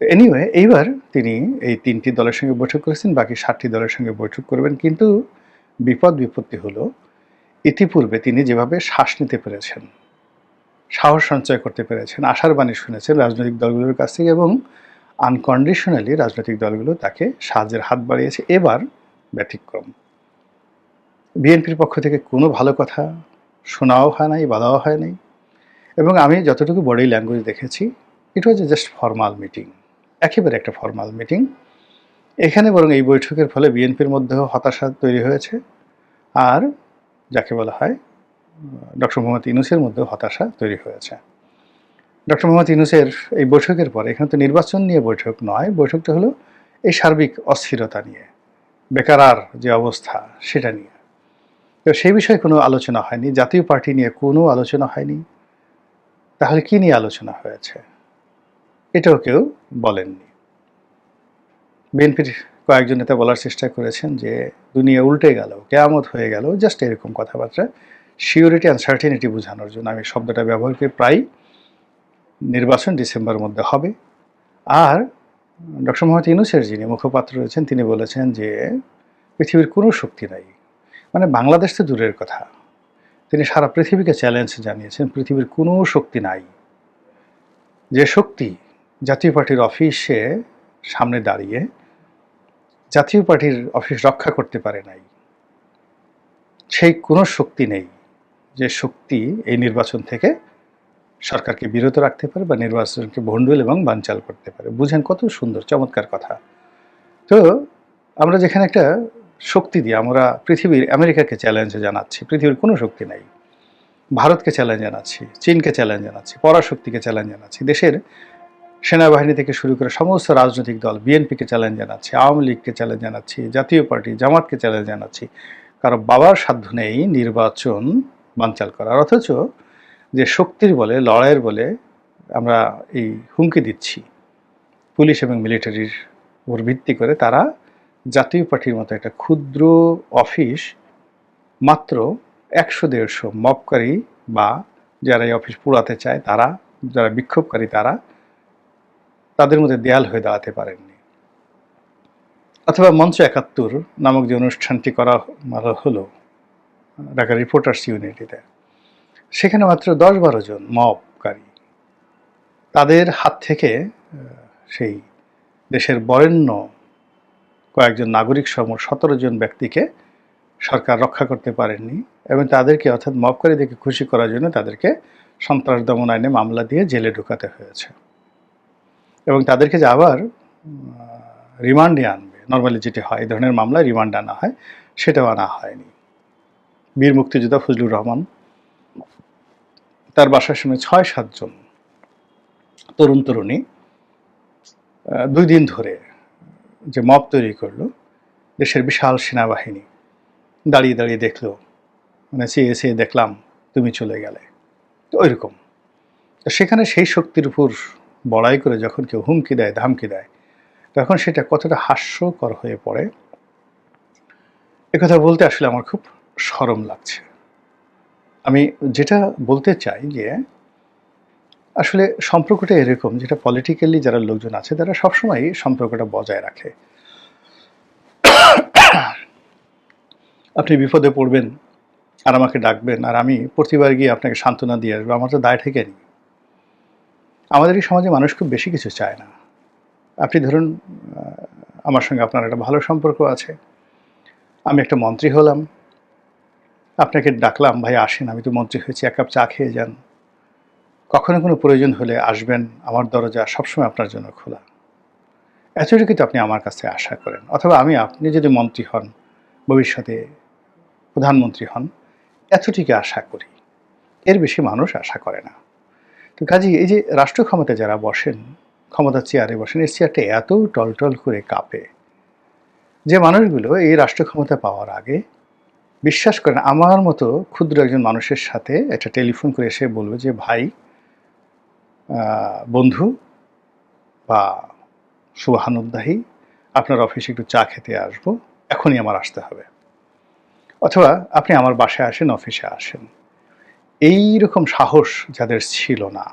Anyway এইবার তিনি এই তিনটি দলের সঙ্গে বৈঠক করেছেন, বাকি সাতটি দলের সঙ্গে বৈঠক করবেন। কিন্তু বিপদ বিপত্তি হলো, ইতিপূর্বে তিনি যেভাবে শ্বাস নিতে পেরেছেন, সাহস সঞ্চয় করতে পেরেছেন, আশার বাণী শুনেছেন রাজনৈতিক দলগুলোর কাছ থেকে এবং আনকন্ডিশনালি রাজনৈতিক দলগুলো তাকে সাহায্যের হাত বাড়িয়েছে। এবার ব্যতিক্রম। বিএনপির পক্ষ থেকে কোনো ভালো কথা শোনাও হয় নাই, বাধাও হয় নাই। এবং আমি যতটুকু বডি ল্যাঙ্গুয়েজ দেখেছি it was just formal meeting একেবারে একটা ফর্মাল মিটিং এখানে বরং এই বৈঠকের ফলে বিএনপির মধ্যেও হতাশা তৈরি হয়েছে। আর যাকে বলা হয় ডক্টর মোহাম্মদ ইনুসের মধ্যেও হতাশা তৈরি হয়েছে। ডক্টর মোহাম্মদ ইনুসের এই বৈঠকের পরে, এখানে তো নির্বাচন নিয়ে বৈঠক নয়, বৈঠকটা হলো এই সার্বিক অস্থিরতা নিয়ে, বেকারার যে অবস্থা সেটা নিয়ে। তো সেই বিষয়ে কোনো আলোচনা হয়নি, জাতীয় পার্টি নিয়ে কোনো আলোচনা হয়নি। তাহলে কী নিয়ে আলোচনা হয়েছে? এটাও কেউ বলেননি। বিএনপির কয়েকজন নেতা বলার চেষ্টা করেছেন যে দুনিয়া উল্টে গেল, কেয়ামত হয়ে গেল, জাস্ট এরকম কথাবার্তা। সিওরিটি আনসার্টিনিটি বোঝানোর জন্য আমি শব্দটা ব্যবহার করি, প্রায় নির্বাচন ডিসেম্বরের মধ্যে হবে। আর ডক্টর মোহাম্মদ ইউনুসের যিনি মুখপাত্র রয়েছেন, তিনি বলেছেন যে পৃথিবীর কোনো শক্তি নাই। মানে বাংলাদেশ তো দূরের কথা। তিনি সারা পৃথিবীকে চ্যালেঞ্জ জানিয়েছেন, পৃথিবীর কোনো শক্তি নাই। যে শক্তি জাতীয় পার্টির অফিসে সামনে দাঁড়িয়ে জাতীয় পার্টির অফিস রক্ষা করতে পারে নাই। সেই কোনো শক্তি নেই যে শক্তি এই নির্বাচন থেকে সরকারকে বিরত রাখতে পারে বা নির্বাচনকে ভণ্ডুল এবং বানচাল করতে পারে। বুঝেন কত সুন্দর, চমৎকার কথা। তো আমরা যেখানে একটা শক্তি দিয়ে আমরা পৃথিবীর আমেরিকাকে চ্যালেঞ্জ জানাচ্ছি, পৃথিবীর কোনো শক্তি নাই। ভারতকে চ্যালেঞ্জ জানাচ্ছি, চীনকে চ্যালেঞ্জ জানাচ্ছি, পরাশক্তিকে চ্যালেঞ্জ জানাচ্ছি, দেশের সেনাবাহিনী থেকে শুরু করে সমস্ত রাজনৈতিক দল, বিএনপিকে চ্যালেঞ্জ জানাচ্ছি, আওয়ামী লীগকে চ্যালেঞ্জ জানাচ্ছি, জাতীয় পার্টি, জামাতকে চ্যালেঞ্জ জানাচ্ছি। কারও বাবার সাধ্য নেই নির্বাচন বানচাল করার, অথচ যে শক্তির বলে, লড়াইয়ের বলে আমরা এই হুমকি দিচ্ছি, পুলিশ এবং মিলিটারির উপর ভিত্তি করে তারা জাতীয় পার্টির মতো একটা ক্ষুদ্র অফিস মাত্র একশো দেড়শো মপকারী বা যারা এই অফিস পুরাতে চায়, তারা, যারা বিক্ষোভকারী তারা তাদের মধ্যে দেয়াল হয়ে দাঁড়াতে পারেননি। অথবা মঞ্চ একাত্তর নামক যে অনুষ্ঠানটি করা হলো, ঢাকা রিপোর্টার্স ইউনিটিতে, সেখানে মাত্র দশ বারো জন মবকারী। তাদের হাত থেকে সেই দেশের বরেণ্য কয়েকজন নাগরিক সম সতেরো জন ব্যক্তিকে সরকার রক্ষা করতে পারেননি এবং তাদেরকে অর্থাৎ মবকারীদেরকে খুশি করার জন্য তাদেরকে সন্ত্রাস দমন আইনে মামলা দিয়ে জেলে ঢোকাতে হয়েছে। এবং তাদেরকে যে আবার রিমান্ডে আনবে। নর্মালি যেটি হয় এই ধরনের মামলায় রিমান্ড আনা হয়, সেটাও আনা হয়নি। বীর মুক্তিযোদ্ধা ফজলুর রহমান, তার বাসার সামনে ছয় সাতজন তরুণ তরুণী দুই দিন ধরে যে মব তৈরি করল, দেশের বিশাল সেনাবাহিনী। দাঁড়িয়ে দাঁড়িয়ে দেখল মানে চেয়ে চেয়ে দেখলাম, তুমি চলে গেলে। তো ওইরকম। তো সেখানে সেই শক্তির উপর বড়াই করে যখন কেউ হুমকি দেয়, ধামকি দেয়, তখন সেটা কতটা হাস্যকর হয়ে পড়ে একথা বলতে আসলে আমার খুব সরম লাগছে। আমি যেটা বলতে চাই যে, আসলে সম্পর্কটা এরকম যেটা পলিটিক্যালি যারা লোকজন আছে, তারা সবসময় সম্পর্কটা বজায় রাখে। আপনি বিপদে পড়বেন, আর আমাকে ডাকবেন, আর আমি প্রতিবার গিয়ে আপনাকে সান্ত্বনা দিয়ে আসব, আমার তো দায় থেকে নেই। আমাদের এই সমাজে মানুষ খুব বেশি কিছু চায় না। আপনি ধরুন আমার সঙ্গে আপনার একটা ভালো সম্পর্ক আছে। আমি একটা মন্ত্রী হলাম। আপনাকে ডাকলাম, ভাই, আসেন, আমি তো মন্ত্রী হয়েছি, এক কাপ চা খেয়ে যান। কখনো কোনো প্রয়োজন হলে আসবেন, আমার দরজা সবসময় আপনার জন্য খোলা। এতটুকু তো আপনি আমার কাছে আশা করেন। অথবা আমি, আপনি যদি মন্ত্রী হন, ভবিষ্যতে প্রধানমন্ত্রী হন এতটুকু আশা করি। এর বেশি মানুষ আশা করে না। তো কাজী এই যে রাষ্ট্র ক্ষমতা যারা বসেন, ক্ষমতার চেয়ারে বসেন, এই চেয়ারটা এত টলটল করে কাঁপে। যে মানুষগুলো এই রাষ্ট্র ক্ষমতা পাওয়ার আগে বিশ্বাস করেন, আমার মতো ক্ষুদ্র একজন মানুষের সাথে একটা টেলিফোন করে এসে বলবে যে, ভাই বন্ধু বা শুভানুদ্দাহী আপনার অফিসে একটু চা খেতে আসব, এখনই আমার আসতে হবে। অথবা আপনি আমার বাসায় আসেন, অফিসে আসেন। এই রকম সাহস যাদের ছিল না,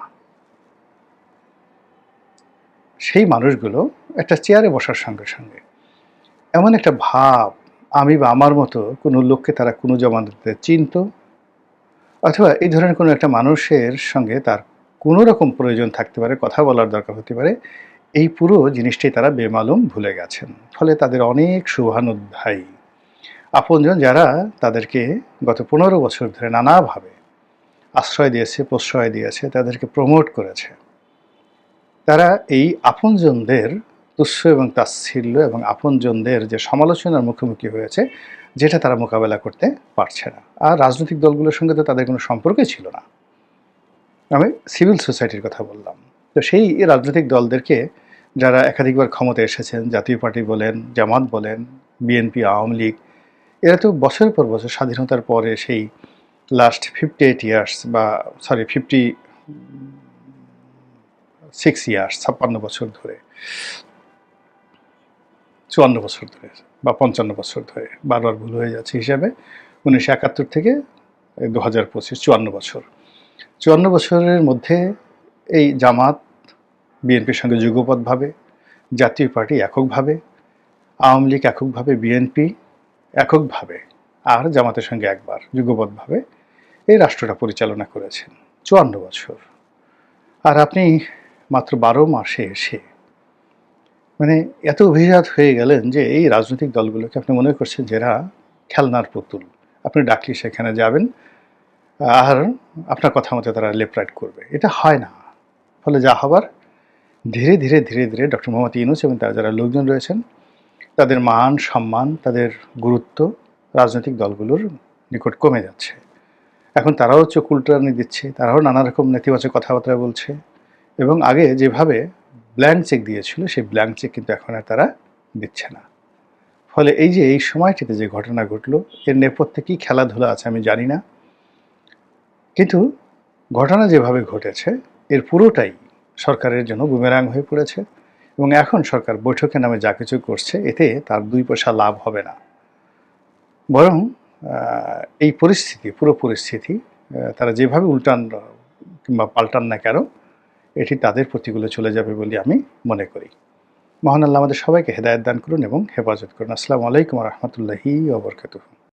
সেই মানুষগুলো একটা চেয়ারে বসার সঙ্গে সঙ্গে এমন একটা ভাব, আমি বা আমার মতো কোনো লোককে তারা কোনো জমানতে চিনত, অথবা এই ধরনের কোনো একটা মানুষের সঙ্গে তার কোনো রকম প্রয়োজন থাকতে পারে, কথা বলার দরকার হতে পারে, এই পুরো জিনিসটাই তারা বেমালুম ভুলে গেছেন। ফলে তাদের অনেক শুভানুধ্যায়ী। আপনজন যারা তাদেরকে গত পনেরো বছর ধরে নানাভাবে আশ্রয় দিয়েছে, প্রশ্রয় দিয়েছে, তাদেরকে প্রমোট করেছে। তারা এই আপনজনদের তুচ্ছ এবং তাচ্ছিল্য এবং আপনজনদের যে সমালোচনার মুখোমুখি হয়েছে, যেটা তারা মোকাবেলা করতে পারছে না। আর রাজনৈতিক দলগুলোর সঙ্গে তো তাদের কোনো সম্পর্কই ছিল না। আমি সিভিল সোসাইটির কথা বললাম। তো সেই রাজনৈতিক দলদেরকে যারা একাধিকবার ক্ষমতায় এসেছেন, জাতীয় পার্টি বলেন, জামাত বলেন বিএনপি আওয়ামী লীগ, এরা তো বছরের পর বছর স্বাধীনতার পরে সেই লাস্ট ফিফটি এইট ইয়ার্স বা সরি ফিফটি সিক্স ইয়ার্স ছাপ্পান্ন বছর ধরে। চুয়ান্ন বছর ধরে বা পঞ্চান্ন বছর ধরে। বারবার ভুল হয়ে যাচ্ছে হিসাবে উনিশশো একাত্তর থেকে দু হাজার পঁচিশ, চুয়ান্ন বছর। চুয়ান্ন বছরের মধ্যে এই জামাত বিএনপির সঙ্গে যুগপথভাবে জাতীয় পার্টি এককভাবে, আওয়ামী লীগ এককভাবে, বিএনপি এককভাবে আর জামাতের সঙ্গে একবার যুগবদ্ধভাবে এই রাষ্ট্রটা পরিচালনা করেছেন। চুয়ান্ন বছর। আর আপনি মাত্র বারো মাসে এসে মানে এত অভিজাত হয়ে গেলেন যে এই রাজনৈতিক দলগুলোকে আপনি মনে করছেন যে এরা খেলনার পুতুল। আপনি ডাকলে সেখানে যাবেন, আর আপনার কথা মতো তারা লেফট করবে। এটা হয় না। ফলে যা হবার, ধীরে ধীরে ধীরে ধীরে ডক্টর মোহাম্মদ ইউনুস এবং তার যারা লোকজন রয়েছেন, তাদের মান, সম্মান, তাদের গুরুত্ব রাজনৈতিক দলগুলোর নিকট কমে যাচ্ছে। এখন তারাও চোখ উল্টানি দিচ্ছে, তারাও নানা রকম নেতিবাচক কথাবার্তা বলছে এবং আগে যেভাবে ব্ল্যাঙ্ক চেক দিয়েছিল, সেই ব্ল্যাঙ্ক চেক কিন্তু এখন আর তারা দিচ্ছে না। ফলে এই যে, এই সময়টিতে যে ঘটনা ঘটলো, এর নেপথ্যে কী খেলাধুলা আছে আমি জানি না। কিন্তু ঘটনা যেভাবে ঘটেছে, এর পুরোটাই সরকারের জন্য বুমেরাং হয়ে পড়েছে এবং এখন সরকার বৈঠকে নামে যা কিছু করছে, এতে তার দুই পয়সা লাভ হবে না। বরং এই পরিস্থিতি, পুরো পরিস্থিতি তারা যেভাবে উল্টান, কিংবা পাল্টান না কেন, এটি তাদের প্রতিকূলে চলে যাবে বলে আমি মনে করি। মহান আল্লাহ আমাদের সবাইকে হেদায়ত দান করুন এবং হেফাজত করুন। আসসালামু আলাইকুম রহমতুল্লাহি ওবরকাতুহ